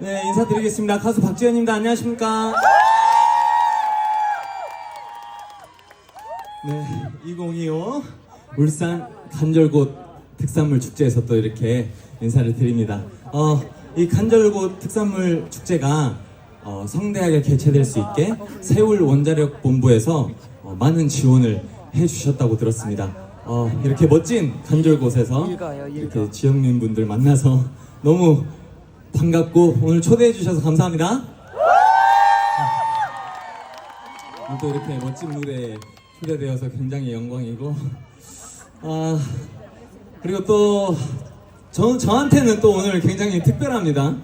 네, 인사드리겠습니다. 가수 박지현입니다. 안녕하십니까? 네, 2025 울산 간절곶 특산물 축제에서 또 이렇게 인사를 드립니다. 어, 이 간절곶 특산물 축제가 어, 성대하게 개최될 수 있게 세울 원자력 본부에서 어, 많은 지원을 해주셨다고 들었습니다. 어, 이렇게 멋진 간절곶에서 이렇게 지역민 분들 만나서 너무 반갑고 오늘 초대해 주셔서 감사합니다. 오늘 또 이렇게 멋진 무대에 초대되어서 굉장히 영광이고 아 그리고 또 저, 저한테는 또 오늘 굉장히 특별합니다.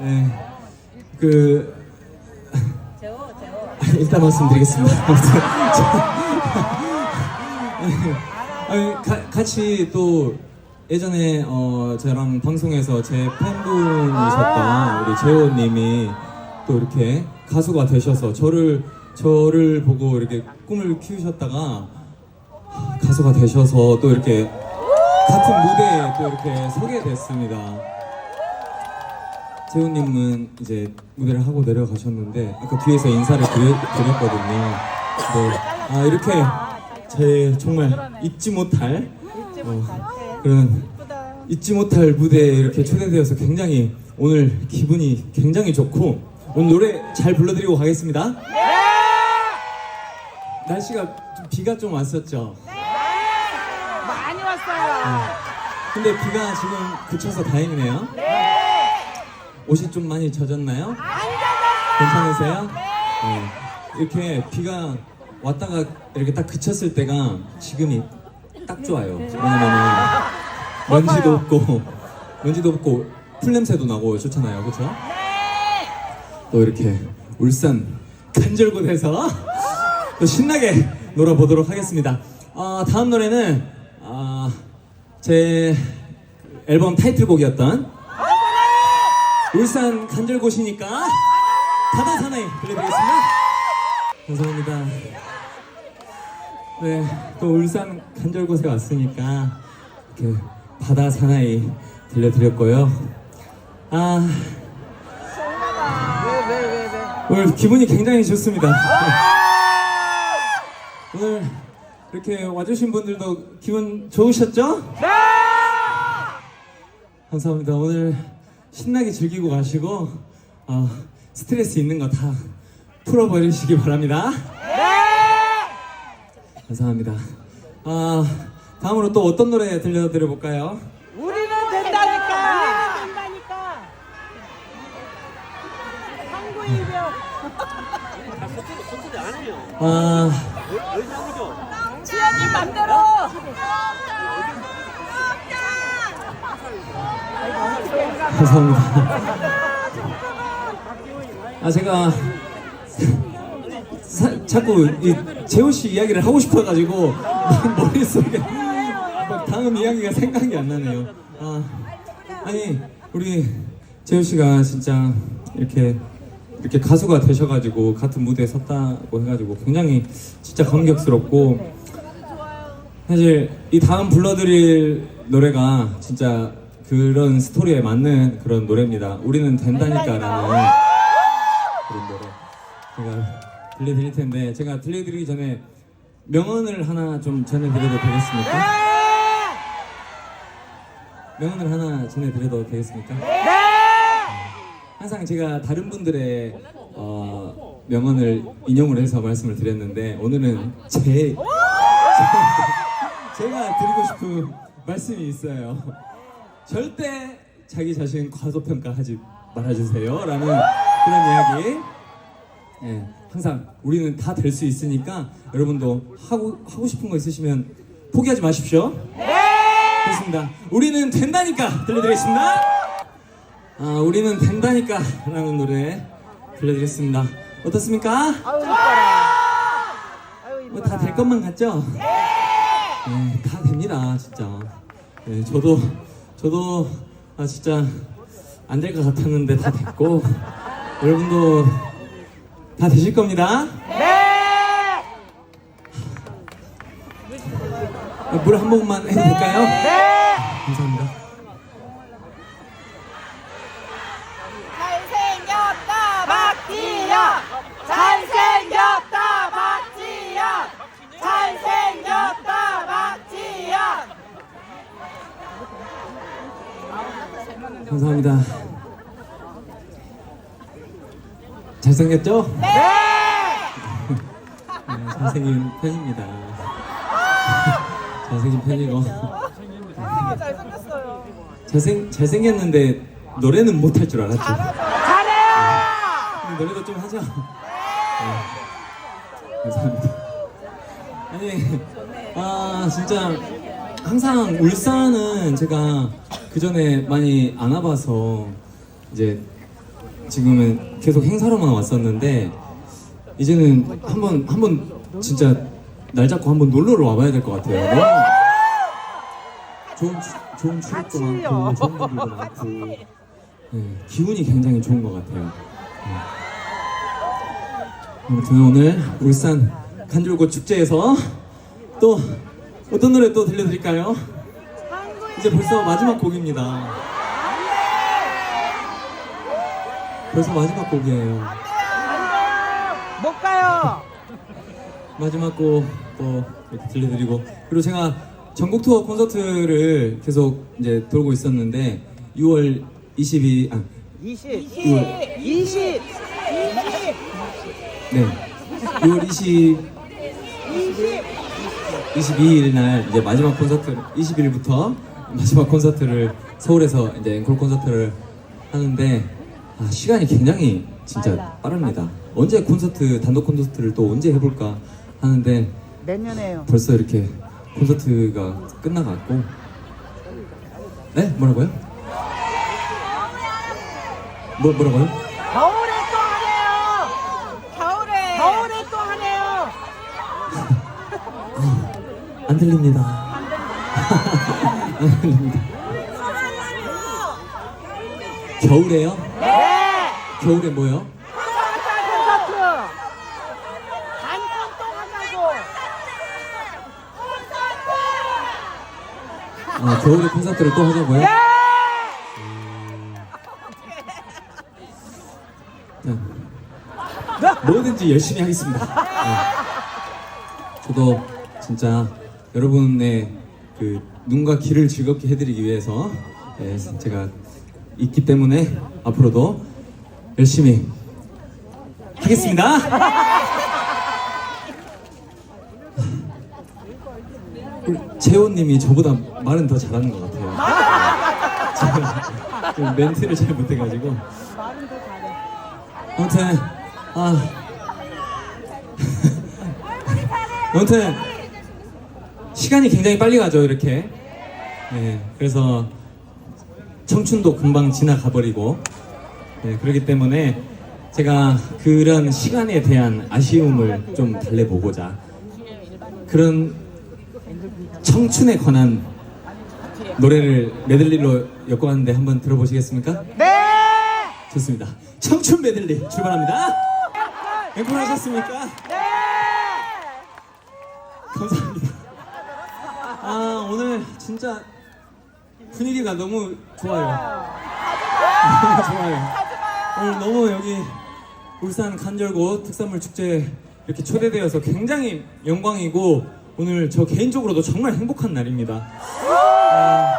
네, 그. 일단 말씀드리겠습니다. 아니, 가- 같이 또 예전에 어, 저랑 방송에서 제 팬분이셨던 우리 재호님이 또 이렇게 가수가 되셔서 저를 저를 보고 이렇게 꿈을 키우셨다가 가수가 되셔서 또 이렇게 같은 무대에 또 이렇게 서게 됐습니다. 재훈님은 이제 무대를 하고 내려가셨는데 아까 뒤에서 인사를 드려, 드렸거든요. 네. 아 이렇게 제 정말 잊지 못할 어, 못할 그런 예쁘다. 잊지 못할 무대에 이렇게 초대되어서 굉장히 오늘 기분이 굉장히 좋고 오늘 노래 잘 불러드리고 가겠습니다. 날씨가 좀 비가 좀 왔었죠. 많이 왔어요. 근데 비가 지금 그쳐서 다행이네요. 옷이 좀 많이 젖었나요? 괜찮으세요? 네. 이렇게 비가 왔다가 이렇게 딱 그쳤을 때가 지금이 딱 좋아요. 왜냐면은 먼지도 없고 먼지도 없고 풀 냄새도 나고 좋잖아요, 그렇죠? 또 이렇게 울산 간절곶에서 또 신나게 놀아보도록 하겠습니다. 아, 다음 노래는 아, 제 앨범 타이틀곡이었던 울산 간절곶이니까 바다 사나이 들려드리겠습니다. 감사합니다. 네, 또 울산 간절곶에 왔으니까 이렇게 바다 사나이 들려드렸고요. 아? 오늘 기분이 굉장히 좋습니다. 오늘 이렇게 와주신 분들도 기분 좋으셨죠? 네! 감사합니다. 오늘 신나게 즐기고 가시고 어, 스트레스 있는 거 다 풀어버리시기 바랍니다. 네! 감사합니다. 아 다음으로 또 어떤 노래 들려드려 볼까요? 우리는 된다니까. 된다니까. 한국 일병. 아 지연이 맘대로. 감사합니다. 아 제가 사- 자꾸 이 재호 씨 이야기를 하고 싶어가지고 머릿속에 이야기가 생각이 안 나네요. 아 아니 우리 재호 씨가 진짜 이렇게 이렇게 가수가 되셔가지고 같은 무대에 섰다고 해가지고 굉장히 진짜 감격스럽고 사실 이 다음 불러드릴 노래가 진짜 그런 스토리에 맞는 그런 노래입니다. 우리는 된다니까라는 그런 노래 제가 들려드릴 텐데 제가 들려드리기 전에 명언을 하나 좀 전해드려도 되겠습니까? 명언을 하나 전해드려도 되겠습니까? 항상 제가 다른 분들의 어, 명언을 인용을 해서 말씀을 드렸는데 오늘은 제 제가 드리고 싶은 말씀이 있어요. 절대 자기 자신 과소평가하지 말아주세요라는 그런 이야기. 예, 항상 우리는 다 될 수 있으니까 여러분도 하고 하고 싶은 거 있으시면 포기하지 마십시오. 좋습니다. 우리는 된다니까 들려드리겠습니다. 아, 우리는 된다니까 라는 노래 들려드리겠습니다. 어떻습니까? 뭐. 다 될 것만 같죠? 네, 다 됩니다, 진짜. 네, 저도 저도 아 진짜 안 될 것 같았는데 다 됐고 여러분도 다 되실 겁니다. 네. 라이브로 한 번만 해볼까요? 네. 네! 감사합니다. 잘생겼다 박지현 잘생겼다 박지현 잘생겼다 박지현 감사합니다. 잘생겼죠? 네! 네, 선생님 팬입니다. 아! 잘생긴 편이고 아, 잘생겼어요. 잘생 잘생겼는데 노래는 못할 줄 알았죠. 잘해요! 근데 노래도 좀 하죠. 네. 감사합니다. 아니, 아 진짜 항상 울산은 제가 그 전에 많이 안 와봐서 이제 지금은 계속 행사로만 왔었는데 이제는 한번 한번 진짜 날 잡고 한번 놀러를 와봐야 될 것 같아요. 너무 좋은 추- 좋은 추억도 많고 같이요. 좋은 분들도 많고 네, 기운이 굉장히 좋은 것 같아요. 네. 아무튼 오늘 울산 간줄곧 축제에서 또 어떤 노래 또 들려드릴까요? 이제 벌써 마지막 곡입니다. 벌써 마지막 곡이에요. 못 가요. 마지막 곡 또 이렇게 들려드리고 그리고 제가 전국 투어 콘서트를 계속 이제 돌고 있었는데 6월 22, 아, 20. 6월 20. 20. 네. 6월 20, 22일 날 이제 마지막 콘서트 20일부터 마지막 콘서트를 서울에서 이제 앵콜 콘서트를 하는데 아, 시간이 굉장히 진짜. 빠릅니다. 언제 콘서트 단독 콘서트를 또 언제 해볼까 하는데 내년에요. 벌써 이렇게 콘서트가 끝나갔고 네 뭐라고요? 뭐 뭐라고요? 겨울에 또 하네요. 겨울에. 겨울에 또 하네요. 안 들립니다. 안 들립니다. 겨울에요? 네. 겨울에 뭐요? 콘서트. 단콘 또 하냐고. 아, 겨울에 콘서트를 또 하자고요? 네. 자, 뭐든지 열심히 하겠습니다. 네. 저도 진짜 여러분의 그 눈과 귀를 즐겁게 해드리기 위해서 네, 제가 있기 때문에 앞으로도 열심히 하겠습니다. 우리 재호님이 저보다 말은 더 잘하는 것 같아요. 제가 좀 멘트를 잘 못해가지고. 아무튼 아 아무튼 시간이 굉장히 빨리 가죠 이렇게 네, 그래서 청춘도 금방 지나가 버리고 네, 그렇기 때문에 제가 그런 시간에 대한 아쉬움을 좀 달래보고자 그런 청춘에 관한 노래를 메들리로 엮어봤는데 한번 들어보시겠습니까? 네. 좋습니다. 청춘 메들리 출발합니다. 앵콜 하셨습니까? 네. 감사합니다. 아 오늘 진짜 분위기가 너무 좋아요. 좋아요. 오늘 너무 여기 울산 간절곶 특산물 축제 이렇게 초대되어서 굉장히 영광이고 오늘 저 개인적으로도 정말 행복한 날입니다. 아,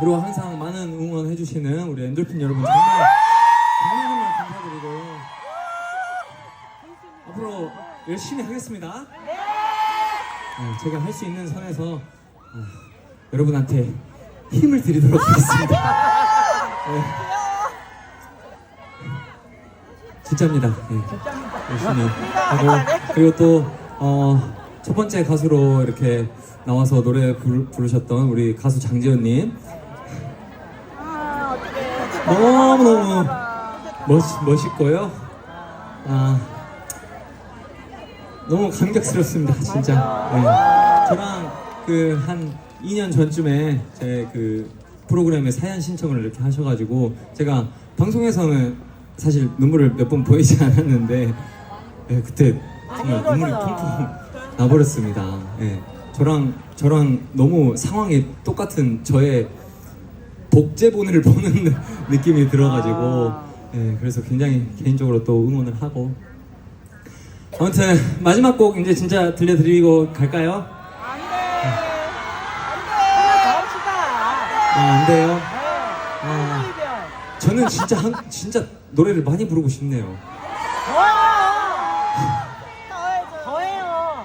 그리고 항상 많은 응원 해주시는 우리 엔돌핀 여러분 정말 정말 정말 감사드리고 앞으로 열심히 하겠습니다. 네, 제가 할 수 있는 선에서 아, 여러분한테 힘을 드리도록 하겠습니다. 네. 진짜입니다. 네. 열심히 하고 그리고 또 어, 첫 번째 가수로 이렇게 나와서 노래 부르, 부르셨던 우리 가수 장지현님 아, 어떡해. 너무너무 멋, 멋있고요. 아, 너무 감격스럽습니다, 진짜. 네. 저랑 그 한 2년 전쯤에 제 그 프로그램에 사연 신청을 이렇게 하셔가지고 제가 방송에서는 사실 눈물을 몇 번 보이지 않았는데 네, 그때 정말 눈물이 펑펑 나버렸습니다. 네. 저랑 저랑 너무 상황이 똑같은 저의 복제본을 보는 느낌이 들어가지고 네, 그래서 굉장히 개인적으로 또 응원을 하고 아무튼 마지막 곡 이제 진짜 들려드리고 갈까요? 안 돼. 안 돼. 더 합시다. 아, 안 돼요? 네. 아, 저는 진짜 한, 진짜 노래를 많이 부르고 싶네요.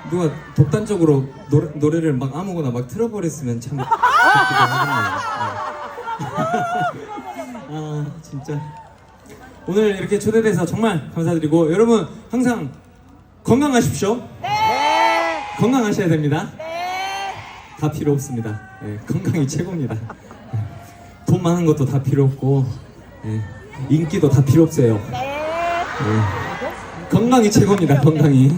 누가 독단적으로 노래, 노래를 막 아무거나 막 틀어버렸으면 참 좋기도 하겠네요. 네. 아 진짜 오늘 이렇게 초대돼서 정말 감사드리고 여러분 항상 건강하십시오. 네. 건강하셔야 됩니다. 네. 다 필요 없습니다. 예, 건강이 최고입니다. 예, 돈 많은 것도 다 필요 없고 예, 인기도 다 필요 없어요. 네. 예, 건강이 최고입니다. 건강이.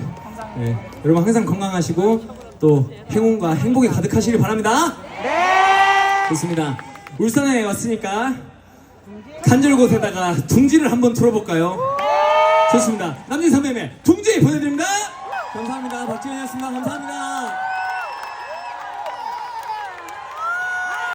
예, 여러분 항상 건강하시고 또 행운과 행복이 가득하시길 바랍니다. 네. 좋습니다. 울산에 왔으니까 간절곶에다가 둥지를 한번 틀어볼까요? 좋습니다. 남진 선배의 둥지 보내드립니다. 감사합니다. 박지현이었습니다. 감사합니다.